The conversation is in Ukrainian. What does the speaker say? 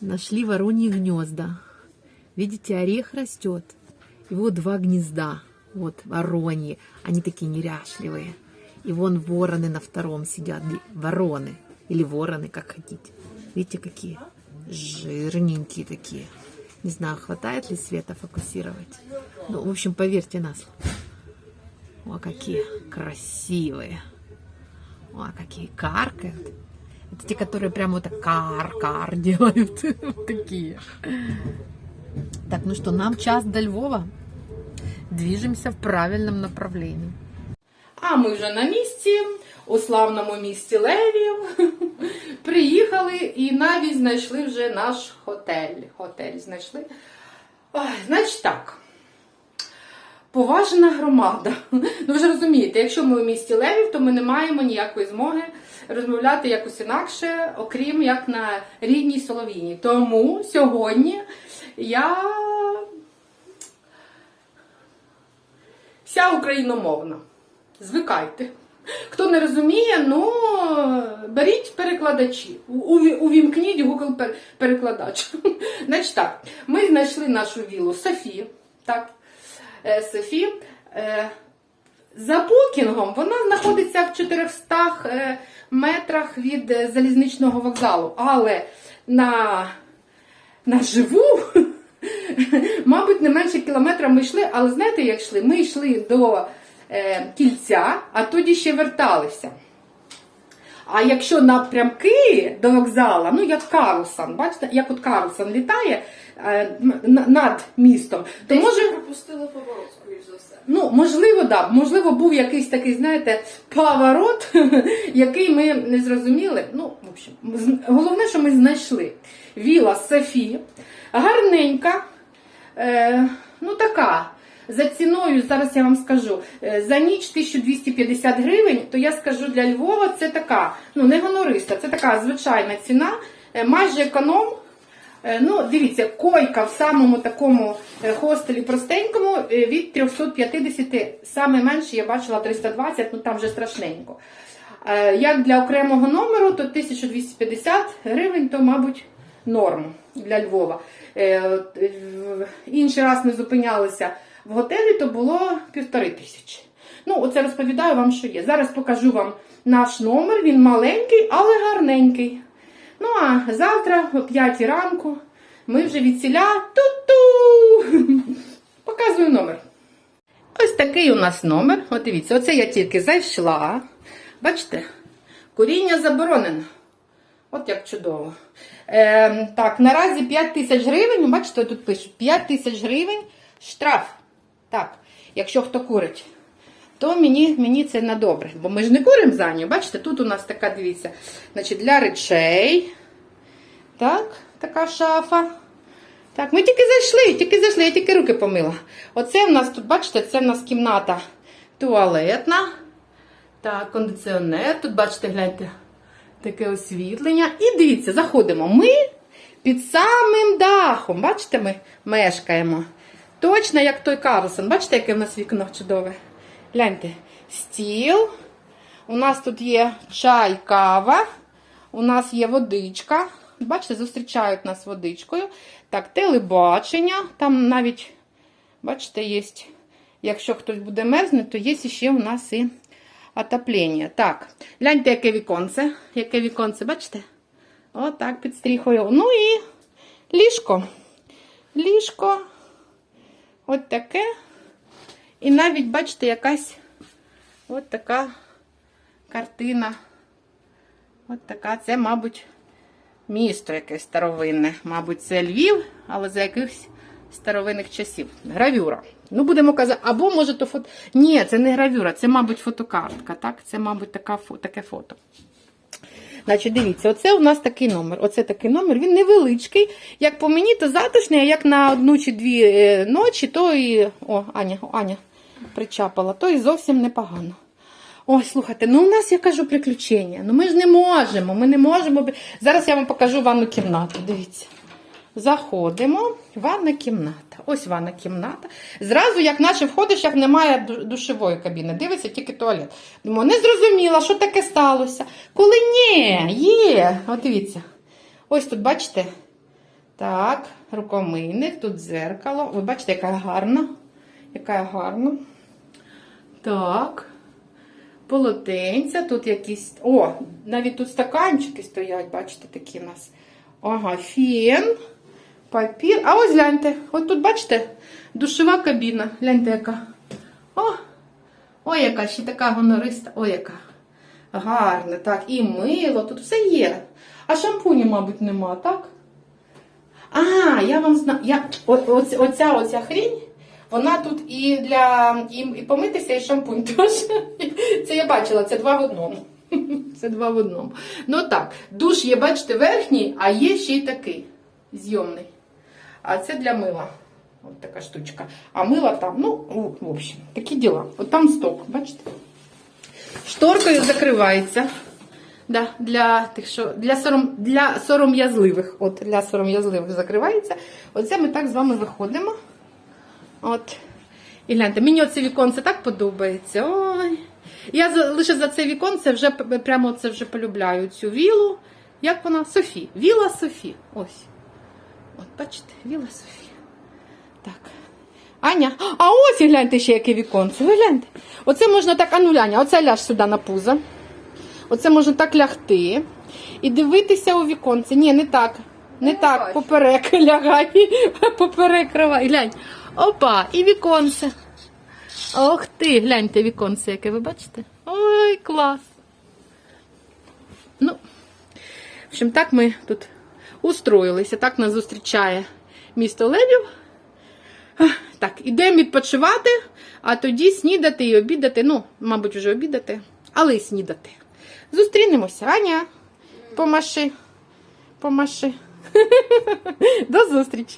Нашли вороньи гнезда. Видите, орех растет. Вот два гнезда. Вот вороньи. Они такие неряшливые. И вон вороны на втором сидят. Вороны. Или вороны, как хотите. Видите, какие? Жирненькие такие. Не знаю, хватает ли света фокусировать. Ну, в общем, поверьте на слово. О, какие красивые. О, какие каркают. Это те, которые прям вот кар-кар делают. Такие. Так, ну что, нам час до Львова. Движемся в правильном направлении. А ми вже на місці, у славному місті Левів. Приїхали і навіть знайшли вже наш готель. Готель знайшли. Ой, значить так. Поважна громада. Ну ви ж розумієте, якщо ми у місті Левів, то ми не маємо ніякої змоги розмовляти якось інакше, окрім як на рідній Солов'їні. Тому сьогодні я вся україномовна. Звикайте. Хто не розуміє, ну беріть перекладачі. Увімкніть Google перекладач. Значить так, ми знайшли нашу вілу Софі. Так, Софі. Е, За букінгом вона знаходиться в 400 е, метрах від е, залізничного вокзалу. Але на, на живу, мабуть, не менше кілометра ми йшли, але знаєте, як йшли? Ми йшли до е, кільця, а тоді ще верталися. А якщо напрямки до вокзала, ну як Карлсон, бачите, як от Карлсон літає е, над містом, то Десь може. ще пропустили поворот, скоріш за все. Ну, можливо, да. Можливо, був якийсь такий, знаєте, поворот, який ми не зрозуміли. Ну, в общем, головне, що ми знайшли. Віла Софі, гарненька, е, ну така. За ціною, зараз я вам скажу, е, за ніч 1250 гривень, то я скажу для Львова це така, ну не гонориста, це така звичайна ціна, е, майже економ. Е, Ну, дивіться, койка в самому такому хостелі простенькому від 350, саме менше я бачила 320, ну там вже страшненько. Як для окремого номеру, то 1250 гривень, то, мабуть, норм для Львова. Інший раз ми зупинялися в готелі, то було півтори тисячі. Ну, оце розповідаю вам, що є. Зараз покажу вам наш номер. Він маленький, але гарненький. Ну а завтра о 5 ранку ми вже від ціля ту-ту. Показую номер. Ось такий у нас номер. От дивіться, оце я тільки зайшла. Бачите? Куріння заборонено. От як чудово. Е, так, наразі 5 тисяч гривень. Бачите, тут пишуть 5 тисяч гривень штраф. Так, якщо хто курить то мені, мені це на добре. Бо ми ж не куримо за нього. Бачите, тут у нас така, дивіться, значить, для речей. Так, така шафа. Так, ми тільки зайшли, тільки зайшли, я тільки руки помила. Оце в нас тут, бачите, це в нас кімната туалетна. Так, кондиціонер. Тут, бачите, гляньте, таке освітлення. І дивіться, заходимо. Ми під самим дахом. Бачите, ми мешкаємо. Точно як той Карлсон. Бачите, яке в нас вікно чудове? Гляньте, стіл. У нас тут є чай, кава. У нас є водичка. Бачите, зустрічають нас водичкою. Так, телебачення. Там навіть, бачите, є. Якщо хтось буде мерзнути, то є ще у нас і отоплення. Так, гляньте, яке віконце. Яке віконце, бачите? Отак, під стріхою. Ну і ліжко. Ліжко. От таке. І навіть, бачите, якась от така картина. От така, це, мабуть, місто якесь старовинне. Мабуть, це Львів, але за якихось старовинних часів. Гравюра. Ну, будемо казати, або може то фото. Ні, це не гравюра, це, мабуть, фотокартка. Так, це, мабуть, така, таке фото. Значить, дивіться, оце у нас такий номер. Оце такий номер. Він невеличкий. Як по мені, то затишний, а як на одну чи дві е, ночі, то і. О, Аня, Аня причапала, то і зовсім непогано. Ой, слухайте, ну у нас, я кажу, приключення. Ну ми ж не можемо, ми не можемо. Зараз я вам покажу ванну кімнату. Дивіться. Заходимо, ванна кімната. Ось ванна кімната. Зразу, як наче входиш, як немає ду- душової кабіни. Дивиться тільки туалет. Думаю, не зрозуміла, що таке сталося. Коли ні, є. От дивіться. Ось тут, бачите, Так, рукомийник, тут дзеркало. Ви бачите, яка гарна. Яка гарна. Так. Полотенця, тут якісь. О, навіть тут стаканчики стоять, бачите, такі у нас. Ага, фен, папір. А ось гляньте, от тут, бачите, душова кабіна. Гляньте, яка. О! Ой, яка ще така гонориста. Ой, яка. Гарна, так, і мило, тут все є. А шампуню, мабуть, нема, так? А, я вам знаю. Я... о- оц- Оця, оця хрінь, вона тут і для і, і помитися, і шампунь теж. Це я бачила, це два в одному. Це два в одному. Ну так, душ є, бачите, верхній, а є ще й такий зйомний. А це для мила. От така штучка. А мила там, ну, в- общем, такі діла. От там сток, бачите? Шторкою закривається. Да, для тих, що для сором для сором'язливих. От для сором'язливих закривається. Оце ми так з вами виходимо. От. І гляньте, мені оце віконце так подобається. Ой. Я за, лише за це віконце вже прямо це вже полюбляю цю вілу. Як вона? Софі. Віла Софі. Ось. От, бачите, віла Софі. Так. Аня, а ось і гляньте ще яке віконце. Ви гляньте. Оце можна так, а ну Аня, оце ляж сюди на пузо. Оце можна так лягти і дивитися у віконце. Ні, не так. Не так, поперек лягай, поперек кровай. Глянь. Опа, і віконце. Ох ти, гляньте віконце, яке ви бачите? Ой, клас. Ну, в общем, так ми тут устроїлися. Так нас зустрічає місто Левів. Так, ідемо відпочивати, а тоді снідати і обідати. Ну, мабуть, вже обідати, але й снідати. Зустрінемося, Аня. Помаши. Помаши. До зустрічі.